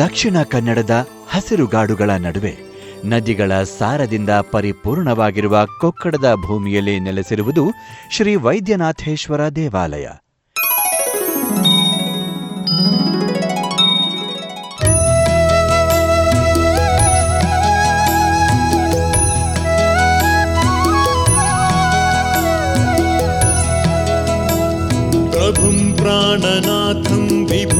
ದಕ್ಷಿಣ ಕನ್ನಡದ ಹಸಿರು ಗಾಡುಗಳ ನಡುವೆ ನದಿಗಳ ಸಾರದಿಂದ ಪರಿಪೂರ್ಣವಾಗಿರುವ ಕೊಕ್ಕಡದ ಭೂಮಿಯಲ್ಲಿ ನೆಲೆಸಿರುವುದು ಶ್ರೀ ವೈದ್ಯನಾಥೇಶ್ವರ ದೇವಾಲಯ. ಪ್ರಾಣನಾಥಂ ವಿಭು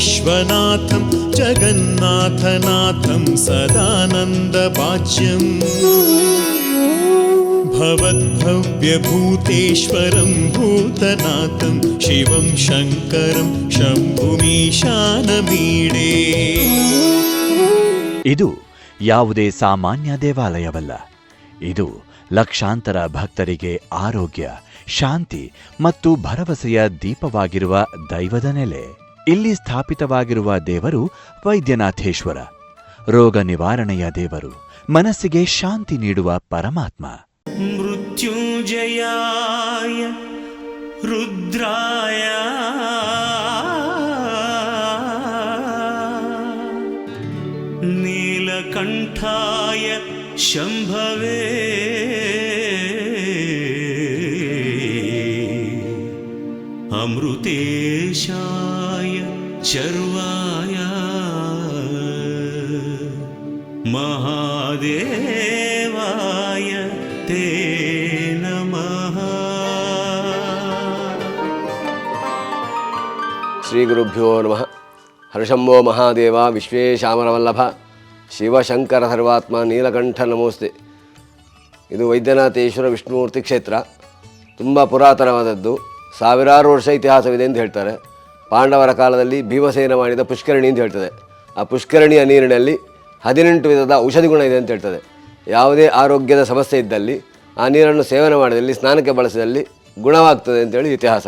विश्वनाथं जगन्नाथनाथं सदानन्दवाच्यम् भवद्भव्यभूतेश्वरं भूतनाथं शिवं शङ्करं शम्भुमीशानमीडे ಇದು ಯಾವುದೇ ಸಾಮಾನ್ಯ ದೇವಾಲಯವಲ್ಲ ಇದು ಲಕ್ಷಾಂತರ ಭಕ್ತರಿಗೆ ಆರೋಗ್ಯ ಶಾಂತಿ ಮತ್ತು ಭರವಸೆಯ ದೀಪವಾಗಿರುವ ದೈವದ ನೆಲೆ ಇಲ್ಲಿ ಸ್ಥಾಪಿತವಾಗಿರುವ ದೇವರು ವೈದ್ಯನಾಥೇಶ್ವರ, ರೋಗ ನಿವಾರಣೆಯ ದೇವರು, ಮನಸ್ಸಿಗೆ ಶಾಂತಿ ನೀಡುವ ಪರಮಾತ್ಮ. ಮೃತ್ಯುಂಜಯಾಯ ರುದ್ರಾಯ. ನೀಲಕಂಠಾಯ ಶಂಭವೇ. ಅಮೃತೇಶ चर्वाय महादेवाय ते नमः ಶ್ರೀ ಗುರುಭ್ಯೋ ನಮಃ ಹರ್ಷಂಭೋ ಮಹಾದೇವ ವಿಶ್ವೇಶಾಮರವಲ್ಲಭ ಶಿವಶಂಕರ ಸರ್ವಾತ್ಮ ನೀಲಕಂಠ ನಮೋಸ್ತೆ ಇದು ವೈದ್ಯನಾಥೇಶ್ವರ ವಿಷ್ಣುಮೂರ್ತಿ ಕ್ಷೇತ್ರ ತುಂಬ ಪುರಾತನವಾದದ್ದು ಸಾವಿರಾರು ವರ್ಷ ಇತಿಹಾಸವಿದೆ ಅಂತ ಹೇಳ್ತಾರೆ ಪಾಂಡವರ ಕಾಲದಲ್ಲಿ ಭೀಮಸೇನ ಮಾಡಿದ ಪುಷ್ಕರಣಿ ಅಂತ ಹೇಳ್ತದೆ. ಆ ಪುಷ್ಕರಣಿಯ ನೀರಿನಲ್ಲಿ ಹದಿನೆಂಟು ವಿಧದ ಔಷಧಿ ಗುಣ ಇದೆ ಅಂತ ಹೇಳ್ತದೆ. ಯಾವುದೇ ಆರೋಗ್ಯದ ಸಮಸ್ಯೆ ಇದ್ದಲ್ಲಿ ಆ ನೀರನ್ನು ಸೇವನೆ ಮಾಡಿದಲ್ಲಿ, ಸ್ನಾನಕ್ಕೆ ಬಳಸಿದಲ್ಲಿ ಗುಣವಾಗ್ತದೆ ಅಂತೇಳಿ ಇತಿಹಾಸ.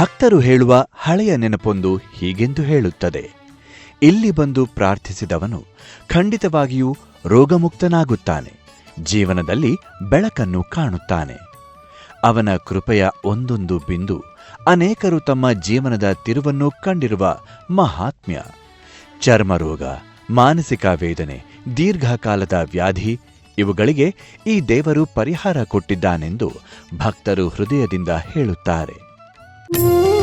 ಭಕ್ತರು ಹೇಳುವ ಹಳೆಯ ನೆನಪೊಂದು ಹೀಗೆಂದು ಹೇಳುತ್ತದೆ. ಇಲ್ಲಿ ಬಂದು ಪ್ರಾರ್ಥಿಸಿದವನು ಖಂಡಿತವಾಗಿಯೂ ರೋಗಮುಕ್ತನಾಗುತ್ತಾನೆ. ಜೀವನದಲ್ಲಿ ಬೆಳಕನ್ನು ಕಾಣುತ್ತಾನೆ. ಅವನ ಕೃಪೆಯ ಒಂದೊಂದು ಬಿಂದು ಅನೇಕರು ತಮ್ಮ ಜೀವನದ ತಿರುವನ್ನು ಕಂಡಿರುವ ಮಹಾತ್ಮ್ಯ. ಚರ್ಮರೋಗ, ಮಾನಸಿಕ ವೇದನೆ, ದೀರ್ಘಕಾಲದ ವ್ಯಾಧಿ, ಇವುಗಳಿಗೆ ಈ ದೇವರು ಪರಿಹಾರ ಕೊಟ್ಟಿದ್ದಾನೆಂದು ಭಕ್ತರು ಹೃದಯದಿಂದ ಹೇಳುತ್ತಾರೆ. Música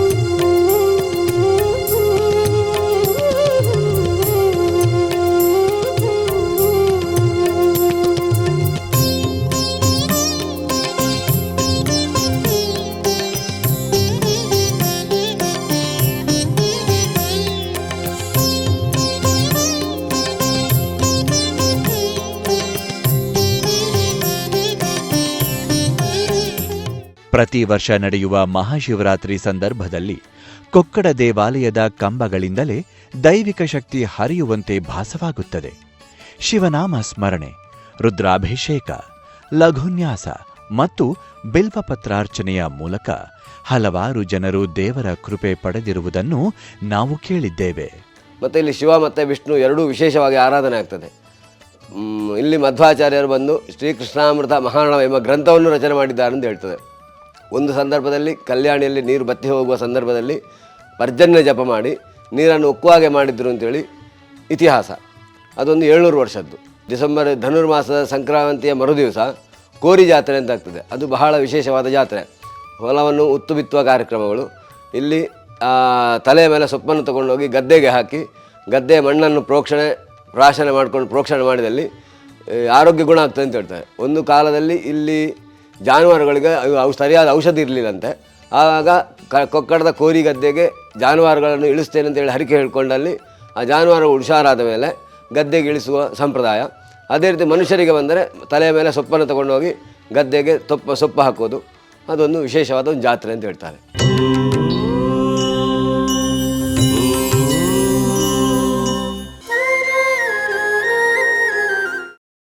ಪ್ರತಿ ವರ್ಷ ನಡೆಯುವ ಮಹಾಶಿವರಾತ್ರಿ ಸಂದರ್ಭದಲ್ಲಿ ಕೊಕ್ಕಡ ದೇವಾಲಯದ ಕಂಬಗಳಿಂದಲೇ ದೈವಿಕ ಶಕ್ತಿ ಹರಿಯುವಂತೆ ಭಾಸವಾಗುತ್ತದೆ. ಶಿವನಾಮ ಸ್ಮರಣೆ, ರುದ್ರಾಭಿಷೇಕ, ಲಘುನ್ಯಾಸ ಮತ್ತು ಬಿಲ್ವಪತ್ರಾರ್ಚನೆಯ ಮೂಲಕ ಹಲವಾರು ಜನರು ದೇವರ ಕೃಪೆ ಪಡೆದಿರುವುದನ್ನು ನಾವು ಕೇಳಿದ್ದೇವೆ. ಮತ್ತೆ ಇಲ್ಲಿ ಶಿವ ಮತ್ತು ವಿಷ್ಣು ಎರಡೂ ವಿಶೇಷವಾಗಿ ಆರಾಧನೆ ಆಗ್ತದೆ. ಇಲ್ಲಿ ಮಧ್ವಾಚಾರ್ಯರು ಬಂದು ಶ್ರೀಕೃಷ್ಣಾಮೃತ ಮಹಾರಣವ ಎಂಬ ಗ್ರಂಥವನ್ನು ರಚನೆ ಮಾಡಿದ್ದಾರೆ ಅಂತ ಹೇಳ್ತದೆ. ಒಂದು ಸಂದರ್ಭದಲ್ಲಿ ಕಲ್ಯಾಣಿಯಲ್ಲಿ ನೀರು ಬತ್ತಿ ಹೋಗುವ ಸಂದರ್ಭದಲ್ಲಿ ಪರ್ಜನ್ಯ ಜಪ ಮಾಡಿ ನೀರನ್ನು ಉಕ್ಕುವಾಗೆ ಮಾಡಿದ್ರು ಅಂತೇಳಿ ಇತಿಹಾಸ. ಅದೊಂದು ಏಳ್ನೂರು ವರ್ಷದ್ದು. ಡಿಸೆಂಬರ್ ಧನುರ್ಮಾಸದ ಸಂಕ್ರಾಂತಿಯ ಮರುದಿವಸ ಕೋರಿ ಜಾತ್ರೆ ಅಂತ ಆಗ್ತದೆ. ಅದು ಬಹಳ ವಿಶೇಷವಾದ ಜಾತ್ರೆ. ಹೊಲವನ್ನು ಉತ್ತು ಬಿತ್ತುವ ಕಾರ್ಯಕ್ರಮಗಳು. ಇಲ್ಲಿ ತಲೆಯ ಮೇಲೆ ಸೊಪ್ಪನ್ನು ತಗೊಂಡೋಗಿ ಗದ್ದೆಗೆ ಹಾಕಿ ಗದ್ದೆಯ ಮಣ್ಣನ್ನು ಪ್ರೋಕ್ಷಣೆ, ಪ್ರಾಶನೆ ಮಾಡ್ಕೊಂಡು ಪ್ರೋಕ್ಷಣೆ ಮಾಡಿದಲ್ಲಿ ಆರೋಗ್ಯ ಗುಣ ಆಗ್ತದೆ ಅಂತ ಹೇಳ್ತಾರೆ. ಒಂದು ಕಾಲದಲ್ಲಿ ಇಲ್ಲಿ ಜಾನುವಾರುಗಳಿಗೆ ಅವು- ಸರಿಯಾದ ಔಷಧಿ ಇರಲಿಲ್ಲಂತೆ. ಆಗ ಕ ಕೊಕ್ಕಡದ ಕೋರಿ ಗದ್ದೆಗೆ ಜಾನುವಾರುಗಳನ್ನು ಇಳಿಸ್ತೇನೆ ಅಂತೇಳಿ ಹರಿಕೆ ಹೇಳ್ಕೊಂಡಲ್ಲಿ ಆ ಜಾನುವಾರು ಹುಷಾರಾದ ಮೇಲೆ ಗದ್ದೆಗೆ ಇಳಿಸುವ ಸಂಪ್ರದಾಯ. ಅದೇ ರೀತಿ ಮನುಷ್ಯರಿಗೆ ಬಂದರೆ ತಲೆಯ ಮೇಲೆ ಸೊಪ್ಪನ್ನು ತಗೊಂಡೋಗಿ ಗದ್ದೆಗೆ ತೊಪ್ಪ, ಸೊಪ್ಪು ಹಾಕೋದು. ಅದೊಂದು ವಿಶೇಷವಾದ ಒಂದು ಜಾತ್ರೆ ಅಂತ ಹೇಳ್ತಾರೆ.